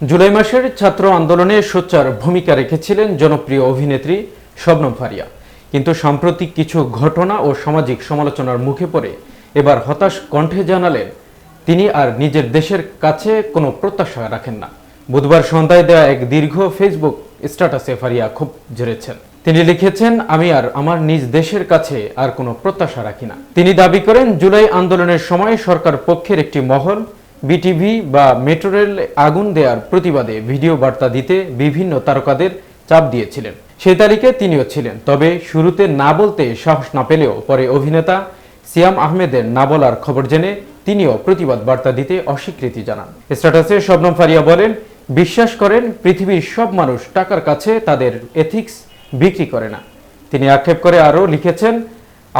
জুলাই মাসের ছাত্র আন্দোলনে সোচ্চার ভূমিকা রেখেছিলেন জনপ্রিয় অভিনেত্রী শবনম ফারিয়া। কিন্তু সাম্প্রতিক কিছু ঘটনা ও সামাজিক সমালোচনার মুখে পড়ে এবার হতাশ কণ্ঠে জানালেন, তিনি আর নিজের দেশের কাছে কোনো প্রত্যাশা রাখেন না। বুধবার সন্ধ্যায় দেওয়া এক দীর্ঘ ফেসবুক স্ট্যাটাসে ফারিয়া খুব ঝরেছেন তিনি লিখেছেন, আমি আর আমার নিজ দেশের কাছে আর কোনো প্রত্যাশা রাখি না। তিনি দাবি করেন, জুলাই আন্দোলনের সময় সরকার পক্ষের একটি মহল বিটিভি বা মেট্রো রেল আগুন দেওয়ার প্রতিবাদে ভিডিও বার্তা দিতে বিভিন্ন তারকাদের চাপ দিয়েছিলেন। সেই তারিখে তিনিও ছিলেন, তবে শুরুতে না বলতে সাহস না পেলেও পরে অভিনেতা সিয়াম আহমেদের না বলার খবর জেনে তিনিও প্রতিবাদ বার্তা দিতে অস্বীকৃতি জানান। স্ট্যাটাসে শবনম ফারিয়া বলেন, বিশ্বাস করেন, পৃথিবীর সব মানুষ টাকার কাছে তাদের এথিক্স বিক্রি করে না। তিনি আক্ষেপ করে আরও লিখেছেন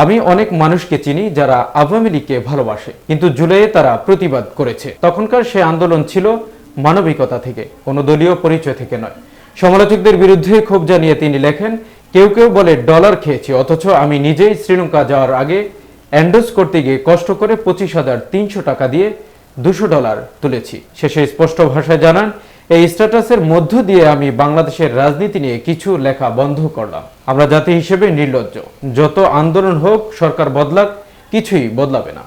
আমি অনেক মানুষকে চিনি যারা আওয়ামী লীগকে ভালোবাসে, কিন্তু জুলাইয়ে তারা প্রতিবাদ করেছে। তখনকার সে আন্দোলন ছিল মানবিকতা থেকে, কোনো দলীয় পরিচয় থেকে নয়। সমালোচকদের বিরুদ্ধে ক্ষোভ জানিয়ে তিনি লেখেন, কেউ কেউ বলে ডলার খেয়েছি, অথচ আমি নিজেই শ্রীলঙ্কা যাওয়ার আগে অ্যান্ডোজ করতে গিয়ে কষ্ট করে পঁচিশ হাজার তিনশো টাকা দিয়ে দুশো ডলার তুলেছি। শেষে স্পষ্ট ভাষায় জানান এই স্ট্যাটাসের মধ্য দিয়ে আমি বাংলাদেশের রাজনীতি নিয়ে কিছু লেখা বন্ধ করলাম। আমরা জাতি হিসেবে নির্লজ্জ। যত আন্দোলন হোক, সরকার বদলাক, কিছুই বদলাবে না।